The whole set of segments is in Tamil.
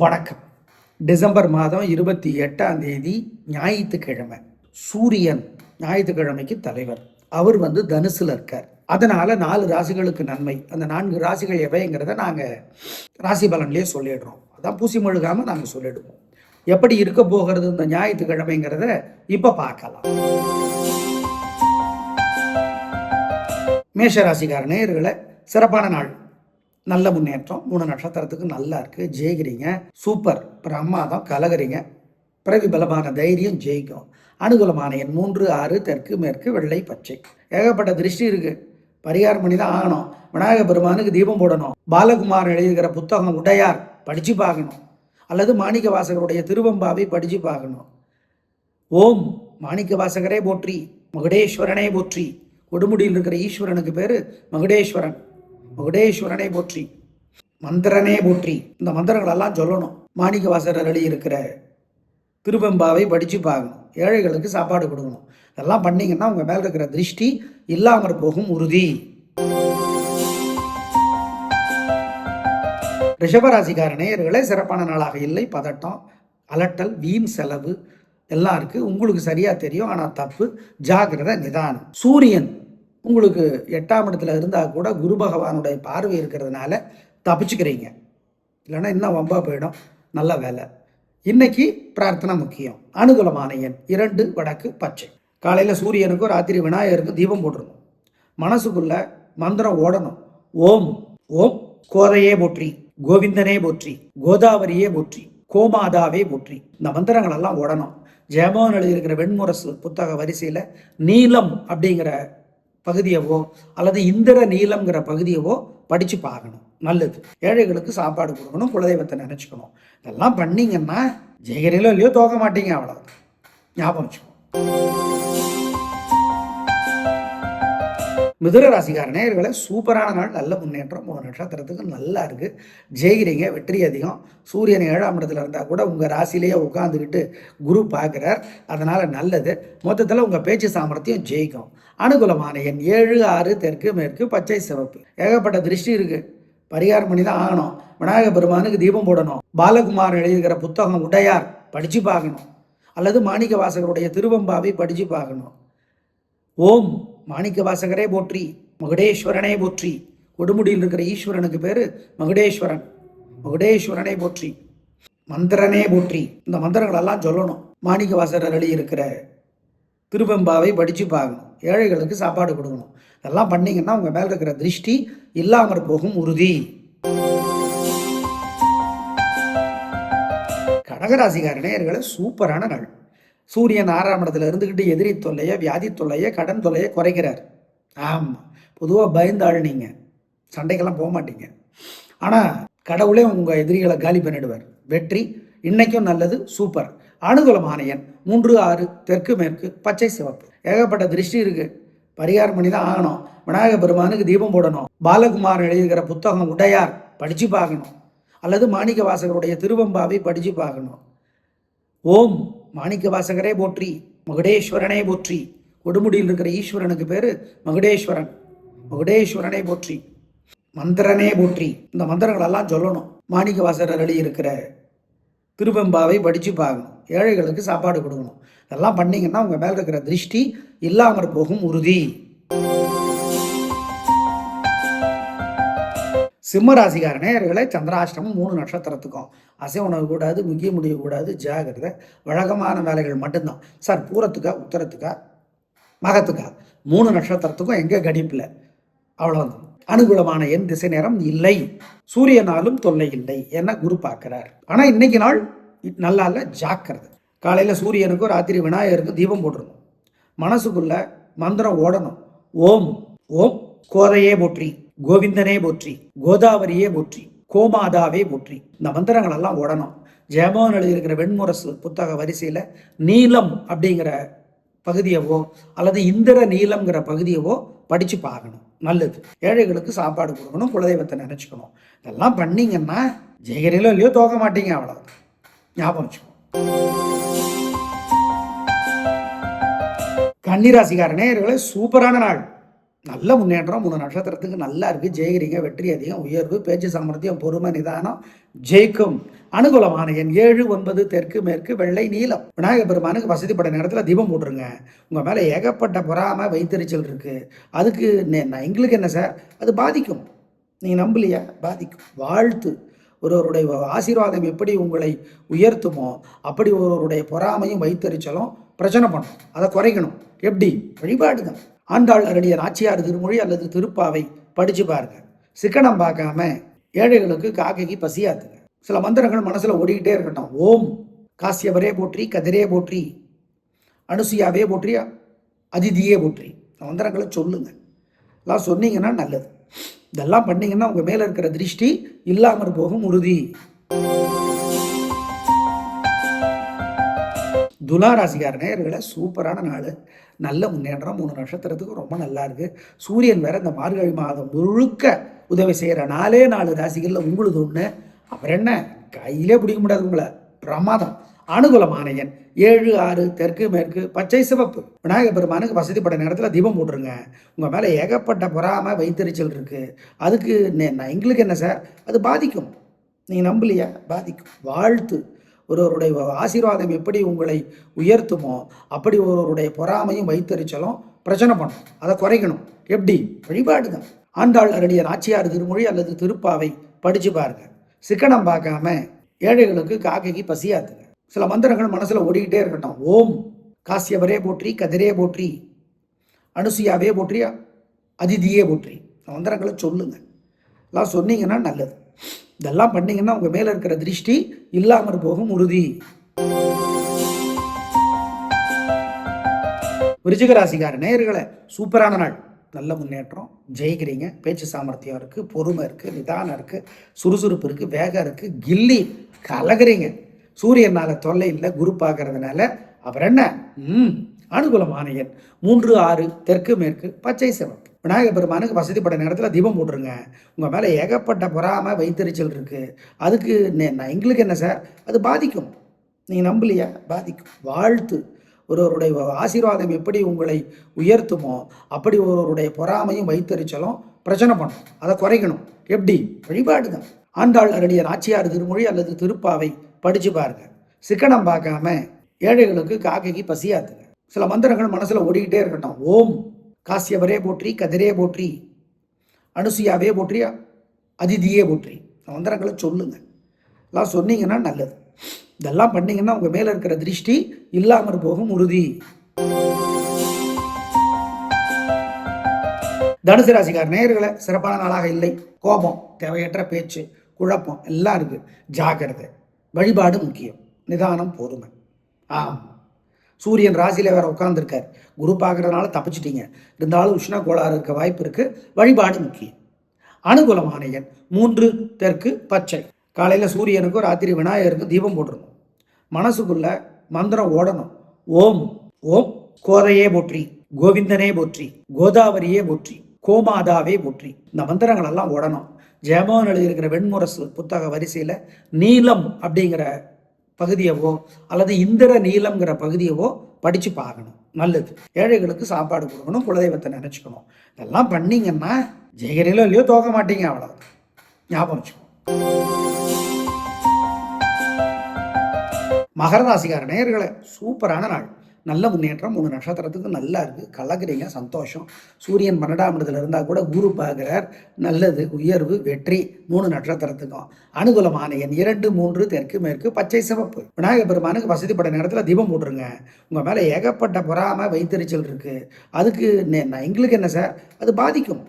வணக்கம். டிசம்பர் மாதம் இருபத்தி எட்டாம் தேதி ஞாயிற்றுக்கிழமை. சூரியன் ஞாயிற்றுக்கிழமைக்கு தலைவர். அவர் வந்து தனுசில் இருக்கார். அதனால் நாலு ராசிகளுக்கு நன்மை. அந்த நான்கு ராசிகள் எவைங்கிறத நாங்கள் ராசி பலன்லேயே சொல்லிடுறோம். அதான் பூசி மொழுகாமல் நாங்கள் சொல்லிடுவோம். எப்படி இருக்க போகிறது இந்த ஞாயிற்றுக்கிழமைங்கிறத இப்போ பார்க்கலாம். மேஷ ராசிக்கார நேயர்களை சிறப்பான நாள். நல்ல முன்னேற்றம் மூணு நட்சத்திரத்துக்கு நல்லா இருக்கு ஜெயிக்கிறீங்க. சூப்பர். பிரமாதம் கலகிறீங்க. பிறவி பலமான தைரியம் ஜெயிக்கும். அனுகூலமான எண் மூன்று ஆறு தெற்கு மேற்கு வெள்ளை பச்சை. ஏகப்பட்ட திருஷ்டி இருக்கு. பரிகாரம் பண்ணி தான் ஆகணும். விநாயக பெருமானுக்கு தீபம் போடணும். பாலகுமார் எழுதுகிற புத்தகம் உடையார் படிச்சு பார்க்கணும். அல்லது மாணிக்க வாசகருடைய திருவம்பாவை படிச்சு பார்க்கணும். ஓம் மாணிக்க வாசகரே போற்றி மகுடேஸ்வரனே போற்றி. கொடுமுடியில் இருக்கிற ஈஸ்வரனுக்கு பேரு மகுடேஸ்வரன். மகுடேஸ்வரனே போற்றி மந்திரனே போற்றி. இந்த மந்திரங்களெல்லாம் சொல்லணும். மாணிக்க வாசகர் எழுதி இருக்கிற திருவெம்பாவை படித்து பார்க்கணும் ஏழைகளுக்கு சாப்பாடு கொடுக்கணும். இதெல்லாம் பண்ணிங்கன்னா உங்கள் மேலே இருக்கிற திருஷ்டி இல்லாமற் போகும் உறுதி. ரிஷபராசிக்கார நேயர்களே சிறப்பான நாளாக இல்லை. பதட்டம் அலட்டல் வீண் செலவு எல்லாம் இருக்குது உங்களுக்கு சரியாக தெரியும் ஆனால் தப்பு. ஜாக்கிரதை நிதானம். சூரியன் உங்களுக்கு எட்டாம் இடத்துல இருந்தால் கூட குரு பகவானுடைய பார்வை இருக்கிறதுனால தப்பிச்சுக்கிறீங்க. இல்லைன்னா இன்னும் வம்பா போயிடும். நல்ல வேலை. இன்னைக்கு பிரார்த்தனை முக்கியம். அனுகூலமான எண் இரண்டு வடக்கு பச்சை. காலையில் சூரியனுக்கும் ராத்திரி விநாயகருக்கும் தீபம் போட்டுருணும் மனசுக்குள்ள மந்திரம் ஓடணும். ஓம் ஓம் கோதையே போற்றி கோவிந்தனே போற்றி கோதாவரியே போற்றி கோமாதாவே போற்றி. இந்த மந்திரங்கள் எல்லாம் ஓடணும். ஜெயமோகன் எழுதியிருக்கிற வெண்முரசு புத்தக வரிசையில் நீலம் அப்படிங்கிற பகுதியவோ அல்லது இந்திர நீலம்ங்கிற பகுதியவோ படித்து பார்க்கணும். நல்லது. ஏழைகளுக்கு சாப்பாடு கொடுக்கணும் குலதெய்வத்தை நினச்சிக்கணும். இதெல்லாம் பண்ணீங்கன்னா ஜெயகரிலோ இல்லையோ தோக்க மாட்டீங்க அவ்வளோ ஞாபகம் வச்சுக்கோ. மிதுர ராசிக்கார நேயர்களை சூப்பரான நாள் நல்ல முன்னேற்றம். மூணு நட்சத்திரத்துக்கு நல்லா இருக்குது ஜெயிக்கிறீங்க வெற்றி அதிகம். சூரியன் ஏழாம் இடத்துல இருந்தால் கூட உங்கள் ராசிலேயே உட்காந்துக்கிட்டு குரு பார்க்குறார். அதனால் நல்லது. மொத்தத்தில் உங்கள் பேச்சு சாமர்த்தியம் ஜெயிக்கும். அனுகூலமான எண் ஏழு ஆறு தெற்கு மேற்கு பச்சை சிவப்பு. ஏகப்பட்ட திருஷ்டி இருக்குது பரிகாரம் பண்ணி தான் ஆகணும். விநாயக பெருமானுக்கு தீபம் போடணும். பாலகுமார் எழுதுகிற புத்தகம் உடையார் படித்து பார்க்கணும். அல்லது மாணிக்க வாசகருடைய திருவம்பாவை படித்து பார்க்கணும். ஓம் மாணிக்க வாசகரே போற்றி மகுடேஸ்வரனே போற்றி. கொடுமுடியில் இருக்கிற ஈஸ்வரனுக்கு பேரு மகுடேஸ்வரன். மகுடேஸ்வரனே போற்றி மந்திரனே போற்றி. இந்த மந்திரங்களெல்லாம் சொல்லணும். மாணிக்க வாசகர் எழுதி இருக்கிற திருவெம்பாவை படித்து பார்க்கணும். ஏழைகளுக்கு சாப்பாடு கொடுக்கணும். இதெல்லாம் பண்ணீங்கன்னா உங்கள் மேலே இருக்கிற திருஷ்டி இல்லாமற் போகும் உறுதி. கடகராசிக்கார நேயர்களை சூப்பரான நாள். சூரியன் ஆறாம் இடத்துல இருந்துக்கிட்டு எதிரி தொல்லையை வியாதி தொல்லையை கடன் தொல்லையை குறைக்கிறார். ஆமாம் பொதுவாக பயந்தாள் நீங்கள் சண்டைக்கெல்லாம் போக மாட்டீங்க. ஆனால் கடவுளே உங்கள் எதிரிகளை காலி பண்ணிடுவார். வெற்றி இன்னைக்கும் நல்லது சூப்பர். அனுகூலமான எண் மூன்று ஆறு தெற்கு மேற்கு பச்சை சிவப்பு. ஏகப்பட்ட திருஷ்டி இருக்கு. பரிகாரம் பண்ணி தான் ஆகணும். விநாயக பெருமானுக்கு தீபம் போடணும். பாலகுமார் எழுதியிருக்கிற புத்தகம் உடையார் படித்து பார்க்கணும். அல்லது மாணிக்க வாசகருடைய திருவம்பாவை படித்து பார்க்கணும். ஓம் மாணிக்க வாசகரே போற்றி மகுடேஸ்வரனே போற்றி. கொடுமுடியில் இருக்கிற ஈஸ்வரனுக்கு பேரு மகுடேஸ்வரன். மகுடேஸ்வரனே போற்றி மந்திரனே போற்றி. இந்த மந்திரங்களெல்லாம் சொல்லணும். மாணிக்க வாசகர் எழுதி இருக்கிற திருவெம்பாவை படித்து பார்க்கணும் ஏழைகளுக்கு சாப்பாடு கொடுக்கணும். இதெல்லாம் பண்ணிங்கன்னா உங்கள் மேலே இருக்கிற திருஷ்டி இல்லாமற் போகும் உறுதி. சிம்ம ராசிக்கார நேயர்களை சந்திராஷ்டமம் மூணு நட்சத்திரத்துக்கும். அசை உணவு கூடாது முக்கிய முடிவு கூடாது ஜாகிரதை வழக்கமான வேலைகள் மட்டும்தான். சார் பூரத்துக்கா உத்தரத்துக்கா மகத்துக்கா? மூணு நட்சத்திரத்துக்கும் எங்கே கடிப்பில் அவ்வளோதான் அனுகூலமான என் திசை நேரம் இல்லை. சூரியனாலும் தொல்லை இல்லை என குரு பார்க்கிறார். ஆனால் இன்னைக்கு நாள் நல்லா இல்லை ஜாக்கிரதை. காலையில் சூரியனுக்கும் ராத்திரி விநாயகருக்கும் தீபம் போட்டுருணும் மனசுக்குள்ள மந்திரம் ஓடணும். ஓம் ஓம் கோதையே போற்றி கோவிந்தனே போற்றி கோதாவரியே போற்றி கோமாதாவே போற்றி. இந்த மந்திரங்கள் எல்லாம் ஓடணும். ஜெயமோகன் எழுதியிருக்கிற வெண்முரசு புத்தக வரிசையில் நீலம் அப்படிங்கிற பகுதியவோ அல்லது இந்திர நீலம்ங்கிற பகுதியவோ படித்து பார்க்கணும். நல்லது. ஏழைகளுக்கு சாப்பாடு கொடுக்கணும் குலதெய்வத்தை நினச்சிக்கணும். இதெல்லாம் பண்ணீங்கன்னா ஜெயகரிலோ இல்லையோ தோக்க மாட்டீங்க அவ்வளோ ஞாபகம் வச்சுக்கோ. கன்னிராசிக்கார நேயர்களே சூப்பரான நாள். நல்ல முன்னேற்றம் மூணு நட்சத்திரத்துக்கு நல்லா இருக்குது ஜெயகிரிங்க வெற்றி அதிகம் உயர்வு பேச்சு சாமர்த்தியம் பொறுமை நிதானம் ஜெயிக்கும். அனுகூலமான எண் ஏழு ஒன்பது தெற்கு மேற்கு வெள்ளை நீலம். விநாயகர் பெருமானுக்கு வசதிப்பட்ட நேரத்தில் தீபம் போட்டுருங்க. உங்கள் மேலே ஏகப்பட்ட பொறாமை வைத்தறிச்சல் இருக்குது அதுக்கு என்ன எங்களுக்கு என்ன சார்? அது பாதிக்கும். நீங்கள் நம்பலையா? பாதிக்கும். வாழ்த்து. ஒருவருடைய ஆசீர்வாதம் எப்படி உங்களை உயர்த்துமோ அப்படி ஒருவருடைய பொறாமையும் வைத்தறிச்சலும் பிரச்சனை பண்ணும். அதை குறைக்கணும். எப்படி? வழிபாடு தான். ஆண்டாள் அருடைய நாச்சியார் திருமொழி அல்லது திருப்பாவை படிச்சு பாருங்க. சிக்கனம் பார்க்காம ஏழைகளுக்கு காக்கைக்கு பசியாத்துங்க. சில மந்திரங்கள் மனசில் ஓடிக்கிட்டே இருக்கட்டும். ஓம் காசியவரே போற்றி கதிரே போற்றி அனுசுயாவே போற்றி அதிதியே போற்றி. மந்திரங்களை சொல்லுங்கள் எல்லாம் சொன்னீங்கன்னா நல்லது. இதெல்லாம் பண்ணீங்கன்னா உங்கள் மேலே இருக்கிற திருஷ்டி இல்லாமல் போகும் உறுதி. துலா ராசிக்கார நேயர்களே சூப்பரான நாள். நல்ல முன்னேற்றம் மூணு நட்சத்திரத்துக்கு ரொம்ப நல்லா இருக்குது சூரியன் வேற இந்த மார்கழி மாதம் முழுக்க உதவி செய்கிற நாலே நாலு ராசிகளில் உங்களுது ஒன்று அவர் என்ன? கையிலே பிடிக்க முடியாது உங்களை. பிரமாதம். அனுகூலமான எண் ஏழு ஆறு தெற்கு மேற்கு பச்சை சிவப்பு. விநாயகர் பெருமானுக்கு வசதிப்பட்ட நேரத்தில் தீபம் போட்டுருங்க. உங்கள் மேலே ஏகப்பட்ட பொறாமை வைத்தறிச்சல் இருக்குது அதுக்கு என்ன எங்களுக்கு என்ன சார்? அது பாதிக்கும். நீங்கள் நம்பலையா? பாதிக்கும். வாழ்த்து. ஒருவருடைய ஆசீர்வாதம் எப்படி உங்களை உயர்த்துமோ அப்படி ஒருவருடைய பொறாமையும் வைத்தறிச்சலும் பிரச்சனை பண்ணும். அதை குறைக்கணும். எப்படி? வழிபாடு தான் ஆண்டாள் அருடைய நாச்சியார் திருமொழி அல்லது திருப்பாவை படித்து பாருங்கள் சிக்கனம் பார்க்காம ஏழைகளுக்கு காக்கைக்கு பசியாத்துங்க. சில மந்திரங்கள் மனசில் ஓடிக்கிட்டே இருக்கட்டும். ஓம் காசியவரே போற்றி கதிரே போற்றி அனுசுயாவே போற்றி அதிதியே போற்றி. மந்திரங்களை சொல்லுங்க. எல்லாம் சொன்னீங்கன்னா நல்லது. இதெல்லாம் பண்ணீங்கன்னா உங்க மேல இருக்கிற திருஷ்டி இல்லாமல் போகும் உறுதி. விருச்சிகராசிக்கார நேயர்களை சூப்பரான நாள். நல்ல முன்னேற்றம். ஜெயிக்கிறீங்க. பேச்சு சாமர்த்தியம் இருக்குது பொறுமை இருக்குது நிதானம் இருக்குது சுறுசுறுப்பு இருக்குது வேகம் இருக்குது கில்லி கலகிறீங்க. சூரியனால் தொல்லை இல்லை குரு பார்க்கறதுனால அப்புறம் என்ன? ம் அனுகூலமான எண் மூன்று ஆறு தெற்கு மேற்கு பச்சை சிவப்பு. விநாயகர் பெருமானுக்கு வசதிப்பட்ட நேரத்தில் தீபம் போட்டுருங்க. உங்கள் மேலே ஏகப்பட்ட பொறாமை வைத்தறிச்சல் இருக்குது அதுக்கு என்ன எங்களுக்கு என்ன சார்? அது பாதிக்கும். நீங்கள் நம்பலையா? பாதிக்கும். வாழ்த்து. ஒருவருடைய ஆசீர்வாதம் எப்படி உங்களை உயர்த்துமோ அப்படி ஒருவருடைய பொறாமையும் வைத்தறிச்சலும் பிரச்சனை பண்ணும். அதை குறைக்கணும். எப்படி? வழிபாடு தான் ஆண்டாள் அருடைய நாச்சியார் திருமொழி அல்லது திருப்பாவை படிச்சு பாருங்க. சிக்கனம் பார்க்காம ஏழைகளுக்கு காக்கைக்கு பசியாத்துங்க. சில மந்திரங்கள் மனசில் ஓடிக்கிட்டே இருக்கட்டும். ஓம். காசியவரே போற்றி கதிரே போற்றி அனுசுயாவே போற்றி அதிதியே போற்றி. மந்திரங்களை சொல்லுங்க. எல்லாம் சொன்னீங்கன்னா நல்லது. இதெல்லாம் பண்ணீங்கன்னா உங்க மேல இருக்கிற திருஷ்டி இல்லாமற் போகும் உறுதி. தனுசு ராசிக்கார் நேர்களை சிறப்பான நாளாக இல்லை. கோபம் தேவையற்ற பேச்சு குழப்பம் எல்லாம் இருக்கு. ஜாக்கிரதை வழிபாடு முக்கியம். நிதானம் பொறுமை. ஆமாம் சூரியன் ராசியில் வேற உட்காந்துருக்கார் குரு பார்க்கறதுனால தப்பிச்சிட்டீங்க. இருந்தாலும் உஷ்ண கோளாறு இருக்க வாய்ப்பு இருக்கு. வழிபாடு முக்கியம். அனுகூலமான எண் மூன்று தெற்கு பச்சை. காலையில் சூரியனுக்கும் ராத்திரி விநாயகருக்கும் தீபம் போட்டுருணும் மனசுக்குள்ள மந்திரம் ஓடணும். ஓம் ஓம் கோதையே போற்றி கோவிந்தனே போற்றி கோதாவரியே போற்றி கோமாதாவே போற்றி. இந்த மந்திரங்கள் எல்லாம் ஓடணும். ஜெயமோகன் எழுதியிருக்கிற வெண்முரசு புத்தக வரிசையில் நீலம் அப்படிங்கிற பகுதியவோ அல்லது இந்திர நீலம்ங்கிற பகுதியவோ படித்து பார்க்கணும். நல்லது. ஏழைகளுக்கு சாப்பாடு கொடுக்கணும் குலதெய்வத்தை நினச்சிக்கணும். இதெல்லாம் பண்ணீங்கன்னா ஜெயகரிலோ இல்லையோ தோக்க மாட்டீங்க அவ்வளோ ஞாபகம் வச்சுக்கணும் மகர ராசிக்கார நேயர்களை சூப்பரான நாள். நல்ல முன்னேற்றம் மூணு நட்சத்திரத்துக்கு நல்லா இருக்குது கலக்குறீங்க சந்தோஷம். சூரியன் பன்னெண்டாம் இடத்துல இருந்தால் கூட குரு பார்க்குறார். நல்லது உயர்வு வெற்றி மூணு நட்சத்திரத்துக்கும். அனுகூலமான எண் இரண்டு மூன்று தெற்கு மேற்கு பச்சை சிவப்பு. விநாயகர் பெருமானுக்கு வசதிப்பட்ட நேரத்தில் தீபம் போட்டுருங்க. உங்கள் மேலே ஏகப்பட்ட பொறாமல் வைத்தறிச்சல் இருக்குது அதுக்கு என்ன எங்களுக்கு என்ன சார்? அது பாதிக்கும்.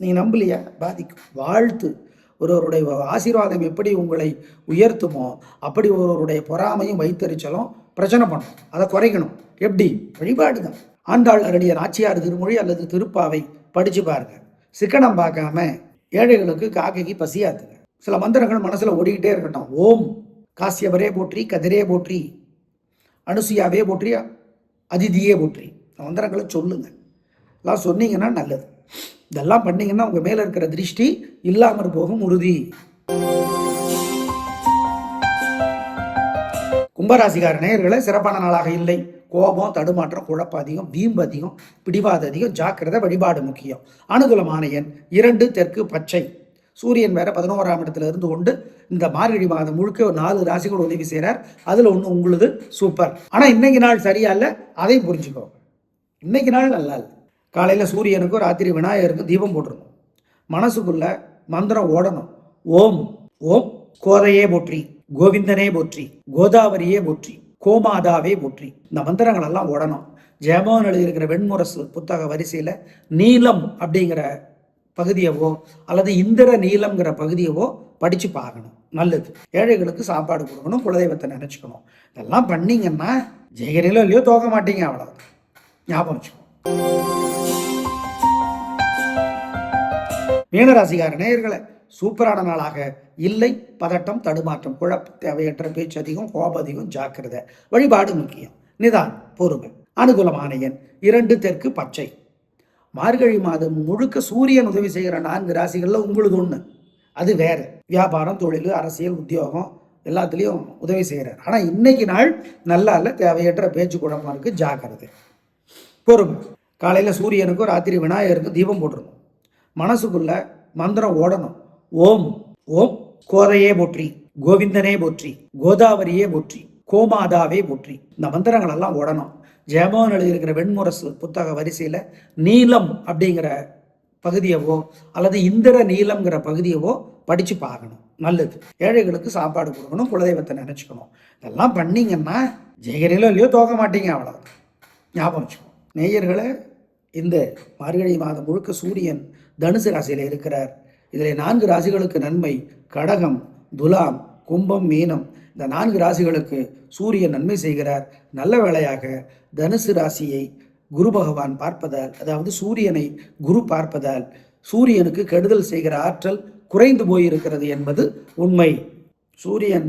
நீங்கள் நம்பலையா? பாதிக்கும். வாழ்த்து. ஒருவருடைய ஆசீர்வாதம் எப்படி உங்களை உயர்த்துமோ அப்படி ஒருவருடைய பொறாமையும் வைத்தறிச்சலும் பிரச்சனை பண்ணும். அதை குறைக்கணும். எப்படி? வழிபாடு தான். ஆண்டாள் அருடைய நாச்சியார் திருமொழி அல்லது திருப்பாவை படிச்சு பாருங்க. சிக்கனம் பார்க்காம ஏழைகளுக்கு காக்கைக்கு பசியாத்துங்க. சில மந்திரங்கள் மனசுல ஓடிக்கிட்டே இருக்கட்டும். ஓம். காசியவரே போற்றி கதிரே போற்றி அனுசுயாவே போற்றி அதிதியே போற்றி. மந்திரங்களை சொல்லுங்க. எல்லாம் சொன்னீங்கன்னா நல்லது. இதெல்லாம் பண்ணீங்கன்னா உங்க மேல இருக்கிற திருஷ்டி இல்லாமற் போகும் உறுதி. கும்பராசிகார நேயர்களே சிறப்பான நாளாக இல்லை. கோபம் தடுமாற்றம் குழப்பம் அதிகம் வீம்பு அதிகம் பிடிவாத அதிகம் ஜாக்கிரதை வழிபாடு முக்கியம். அனுகூலமான எண் இரண்டு தெற்கு பச்சை. சூரியன் வேற பதினோராம் இடத்துல இருந்து கொண்டு இந்த மார்கழி மாதம் முழுக்க நாலு ராசிகள் உதவி செய்கிறார் அதில் ஒன்று உங்களுது சூப்பர். ஆனால் இன்னைக்கு நாள் சரியா இல்லை அதையும் புரிஞ்சுக்கோ இன்னைக்கு நாள் நல்லா இல்லை. காலையில் சூரியனுக்கும் ராத்திரி விநாயகருக்கும் தீபம் போட்டுருணும் மனசுக்குள்ள மந்திரம் ஓடணும். ஓம் ஓம் கோதையே போற்றி கோவிந்தனே போற்றி கோதாவரியே போற்றி கோமாதாவே போற்றி. இந்த மந்திரங்கள் எல்லாம் ஓடணும். ஜெயமோகன் எழுதியிருக்கிற வெண்முரசு புத்தக வரிசையில் நீலம் அப்படிங்கிற பகுதியவோ அல்லது இந்திர நீலம்ங்கிற பகுதியவோ படித்து பார்க்கணும். நல்லது. ஏழைகளுக்கு சாப்பாடு கொடுக்கணும் குலதெய்வத்தை நினச்சிக்கணும். இதெல்லாம் பண்ணீங்கன்னா ஜெயகரிலோ இல்லையோ தோக்க மாட்டீங்க அவ்வளோ ஞாபகம் வச்சுக்கணும் மீனராசிகார நேயர்களை சூப்பரான நாளாக. இல்லை பதட்டம் தடுமாற்றம் குழப்ப தேவையற்ற பேச்சு அதிகம் கோபம் அதிகம் ஜாக்கிரதை. வழிபாடு முக்கியம். நிதான் பொறுமை அனுகூலமான எண். இரண்டு தெற்கு பச்சை. மார்கழி மாதம் முழுக்க சூரியன் உதவி செய்கிற நான்கு ராசிகளில் உங்களுது ஒன்று அது வேறு. வியாபாரம் தொழில் அரசியல் உத்தியோகம் எல்லாத்துலேயும் உதவி செய்கிறார். ஆனால் இன்னைக்கு நாள் நல்லா இல்லை தேவையற்ற பேச்சு குழப்பம் இருக்குது ஜாக்கிரதை. பொறுமை. காலையில் சூரியனுக்கும் ராத்திரி விநாயகருக்கும் தீபம் போட்டுருணும். மனசுக்குள்ள மந்திரம் ஓடணும். ஓம் ஓம் கோதையே போற்றி கோவிந்தனே போற்றி கோதாவரியே போற்றி கோமாதாவே போற்றி. இந்த மந்திரங்கள் எல்லாம் ஓடணும். ஜெயமோகன் எழுதியிருக்கிற வெண்முரசு புத்தக வரிசையில் நீலம் அப்படிங்கிற பகுதியவோ அல்லது இந்திர நீலம்ங்கிற பகுதியவோ படித்து பார்க்கணும். நல்லது. ஏழைகளுக்கு சாப்பாடு கொடுக்கணும் குலதெய்வத்தை நினச்சிக்கணும். இதெல்லாம் பண்ணிங்கன்னா ஜெயகரிலோ இல்லையோ தோக்க மாட்டீங்க அவ்வளோ ஞாபகம் வச்சுக்கணும் நேயர்களை இந்த மார்கழி மாதம் முழுக்க சூரியன் தனுசு ராசியில் இருக்கிறார். இதில் நான்கு ராசிகளுக்கு நன்மை கடகம் துலாம் கும்பம் மீனம். இந்த நான்கு ராசிகளுக்கு சூரியன் நன்மை செய்கிறார். நல்ல வேளையாக தனுசு ராசியை குரு பகவான் பார்ப்பதால் அதாவது சூரியனை குரு பார்ப்பதால் சூரியனுக்கு கெடுதல் செய்கிற ஆற்றல் குறைந்து போயிருக்கிறது என்பது உண்மை. சூரியன்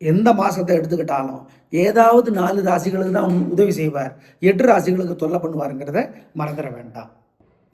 எந்த மாசத்தை எடுத்துக்கிட்டாலும் ஏதாவது நாலு ராசிகளுக்கு தான் உதவி செய்வார். எட்டு ராசிகளுக்கு தொல்லை பண்ணுவாருங்கிறத மறந்துட வேண்டாம்.